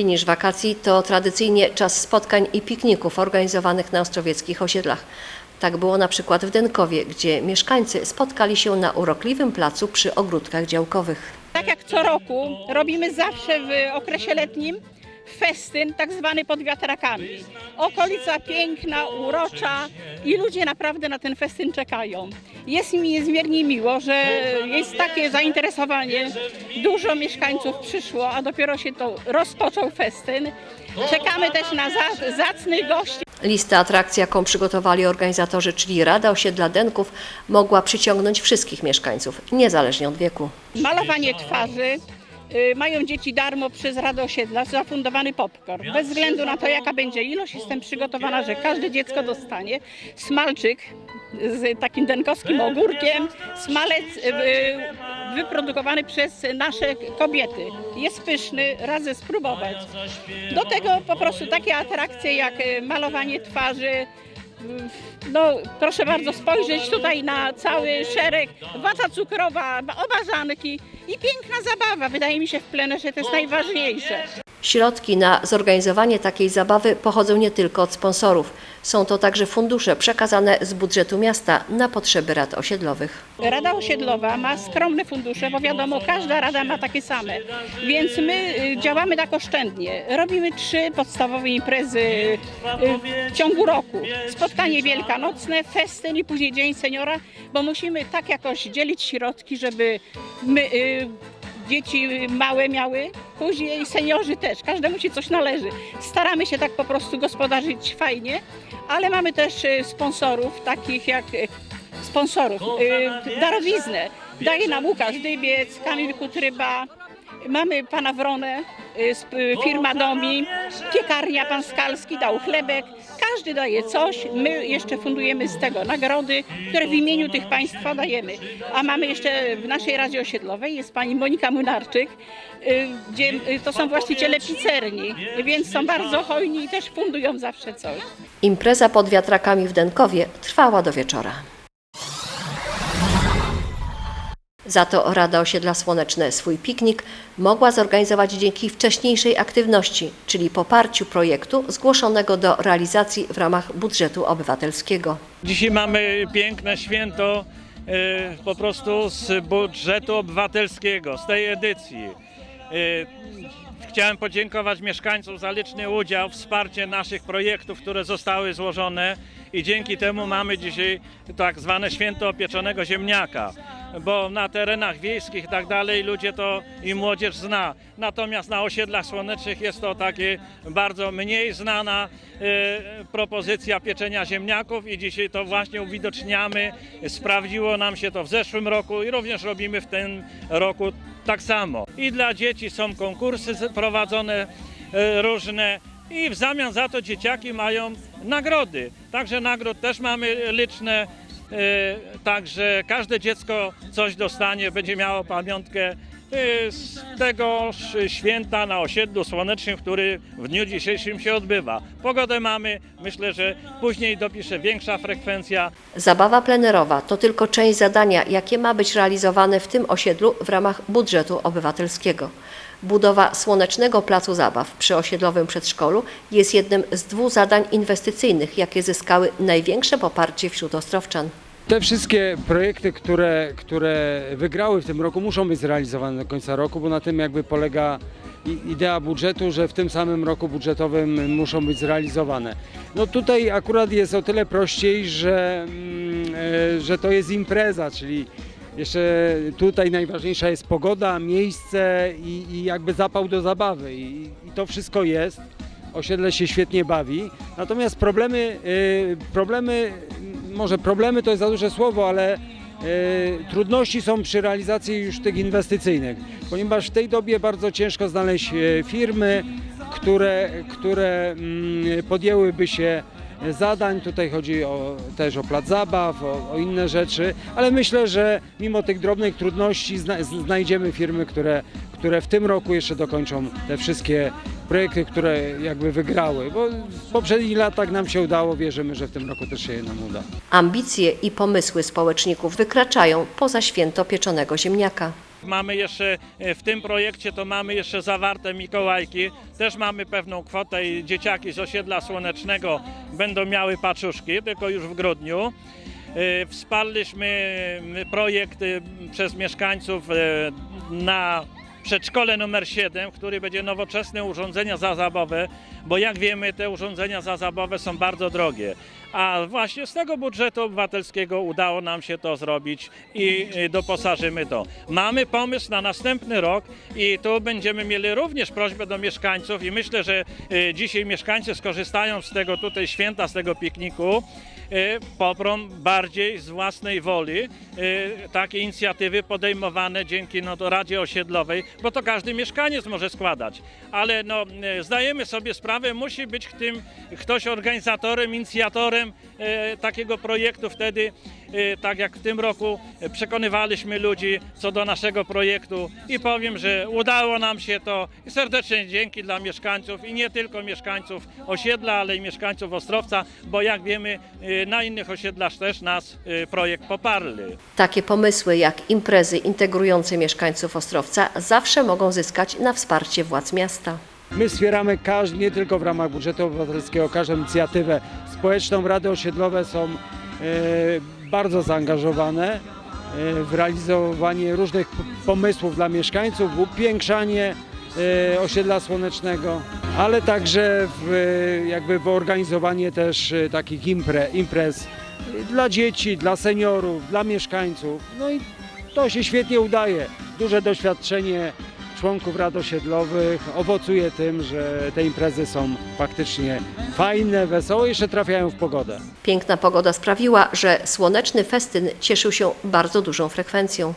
Finisz wakacji to tradycyjnie czas spotkań i pikników organizowanych na ostrowieckich osiedlach. Tak było na przykład w Denkowie, gdzie mieszkańcy spotkali się na urokliwym placu przy ogródkach działkowych. Tak jak co roku robimy zawsze w okresie letnim festyn tak zwany pod wiatrakami. Okolica piękna, urocza i ludzie naprawdę na ten festyn czekają. Jest mi niezmiernie miło, że jest takie zainteresowanie. Dużo mieszkańców przyszło, a dopiero się to rozpoczął festyn. Czekamy też na za- zacnych gości. Lista atrakcji, jaką przygotowali organizatorzy, czyli Rada Osiedla Denków, mogła przyciągnąć wszystkich mieszkańców, niezależnie od wieku. Malowanie twarzy. Y, Mają dzieci darmo przez Radę Osiedla zafundowany popcorn. Bez względu na to, jaka będzie ilość, jestem przygotowana, że każde dziecko dostanie smalczyk z takim denkowskim ogórkiem, smalec y, wyprodukowany przez nasze kobiety. Jest pyszny, radzę spróbować. Do tego po prostu takie atrakcje jak y, malowanie twarzy, no, proszę bardzo spojrzeć tutaj na cały szereg, wata cukrowa, obażanki i piękna zabawa. Wydaje mi się w plenerze to jest najważniejsze. Środki na zorganizowanie takiej zabawy pochodzą nie tylko od sponsorów. Są to także fundusze przekazane z budżetu miasta na potrzeby rad osiedlowych. Rada Osiedlowa ma skromne fundusze, bo wiadomo, każda rada ma takie same. Więc my y, działamy tak oszczędnie. Robimy trzy podstawowe imprezy y, w ciągu roku. Spotkanie wielkanocne, festyn i później Dzień Seniora, bo musimy tak jakoś dzielić środki, żeby my, y, dzieci małe miały, później seniorzy też. Każdemu się coś należy. Staramy się tak po prostu gospodarzyć fajnie, ale mamy też y, sponsorów, takich jak y, sponsorów, y, darowiznę. Daje nam Łukasz Dybiec, Kamil Kutryba, mamy pana Wronę, firma Domi, piekarnia pan Skalski dał chlebek. Każdy daje coś, my jeszcze fundujemy z tego nagrody, które w imieniu tych państwa dajemy. A mamy jeszcze w naszej Radzie Osiedlowej jest pani Monika Młynarczyk, y, gdzie y, to są właściciele pizzerni, więc są bardzo hojni i też fundują zawsze coś. Impreza pod wiatrakami w Denkowie trwała do wieczora. Za to Rada Osiedla Słoneczne swój piknik mogła zorganizować dzięki wcześniejszej aktywności, czyli poparciu projektu zgłoszonego do realizacji w ramach budżetu obywatelskiego. Dzisiaj mamy piękne święto e, po prostu z budżetu obywatelskiego, z tej edycji. E, Chciałem podziękować mieszkańcom za liczny udział, wsparcie naszych projektów, które zostały złożone i dzięki temu mamy dzisiaj tak zwane święto opieczonego ziemniaka, bo na terenach wiejskich i tak dalej ludzie to i młodzież zna. Natomiast na osiedlach słonecznych jest to takie bardzo mniej znana e, propozycja pieczenia ziemniaków i dzisiaj to właśnie uwidoczniamy. Sprawdziło nam się to w zeszłym roku i również robimy w tym roku tak samo. I dla dzieci są konkursy prowadzone e, różne i w zamian za to dzieciaki mają nagrody. Także nagród też mamy liczne. E, Także każde dziecko coś dostanie, będzie miało pamiątkę z tego święta na osiedlu słonecznym, który w dniu dzisiejszym się odbywa. Pogodę mamy, myślę, że później dopisze większa frekwencja Zabawa plenerowa to tylko część zadania, jakie ma być realizowane w tym osiedlu w ramach budżetu obywatelskiego. Budowa słonecznego placu zabaw przy osiedlowym przedszkolu jest jednym z dwóch zadań inwestycyjnych, jakie zyskały największe poparcie wśród ostrowczan. Te wszystkie projekty, które, które wygrały w tym roku, muszą być zrealizowane do końca roku, bo na tym jakby polega idea budżetu, że w tym samym roku budżetowym muszą być zrealizowane. No tutaj akurat jest o tyle prościej, że, mm, e, że to jest impreza, czyli jeszcze tutaj najważniejsza jest pogoda, miejsce i, i jakby zapał do zabawy i, i to wszystko jest. Osiedle się świetnie bawi. Natomiast problemy, y, problemy, może problemy to jest za duże słowo, ale y, trudności są przy realizacji już tych inwestycyjnych, ponieważ w tej dobie bardzo ciężko znaleźć e, firmy, które, które mm, podjęłyby się zadań. Tutaj chodzi o, też o plac zabaw, o, o inne rzeczy, ale myślę, że mimo tych drobnych trudności zna, znajdziemy firmy, które, które w tym roku jeszcze dokończą te wszystkie projekty, które jakby wygrały, bo w poprzednich latach nam się udało, wierzymy, że w tym roku też się nam uda. Ambicje i pomysły społeczników wykraczają poza święto pieczonego ziemniaka. Mamy jeszcze e, w tym projekcie to mamy jeszcze zawarte Mikołajki. Też mamy pewną kwotę i dzieciaki z osiedla słonecznego będą miały paczuszki, tylko już w grudniu. E, Wsparliśmy projekt e, przez mieszkańców na przedszkole numer 7, który będzie nowoczesne urządzenia zazabowe, bo jak wiemy te urządzenia zazabowe są bardzo drogie. A właśnie z tego budżetu obywatelskiego udało nam się to zrobić i doposażymy to. Mamy pomysł na następny rok i tu będziemy mieli również prośbę do mieszkańców i myślę, że y, dzisiaj mieszkańcy skorzystają z tego tutaj święta, z tego pikniku y, poprą bardziej z własnej woli y, takie inicjatywy podejmowane dzięki no, Radzie Osiedlowej, bo to każdy mieszkaniec może składać. Ale no, zdajemy sobie sprawę, musi być tym ktoś organizatorem, inicjatorem y, takiego projektu. Wtedy, y, tak jak w tym roku, przekonywaliśmy ludzi co do naszego projektu i powiem, że udało nam się to i serdecznie dzięki dla mieszkańców i nie tylko mieszkańców osiedla, ale i mieszkańców Ostrowca, bo jak wiemy, y, na innych osiedlach też nas projekt poparli. Takie pomysły jak imprezy integrujące mieszkańców Ostrowca zawsze mogą zyskać na wsparcie władz miasta. My wspieramy każdy, nie tylko w ramach budżetu obywatelskiego, każdą inicjatywę społeczną. Rady osiedlowe są e, bardzo zaangażowane e, w realizowanie różnych pomysłów dla mieszkańców, upiększanie e, osiedla słonecznego, ale także w, jakby w organizowanie też takich impre, imprez dla dzieci, dla seniorów, dla mieszkańców. No i to się świetnie udaje. Duże doświadczenie członków rad osiedlowych owocuje tym, że te imprezy są faktycznie fajne, wesołe i jeszcze trafiają w pogodę. Piękna pogoda sprawiła, że słoneczny festyn cieszył się bardzo dużą frekwencją.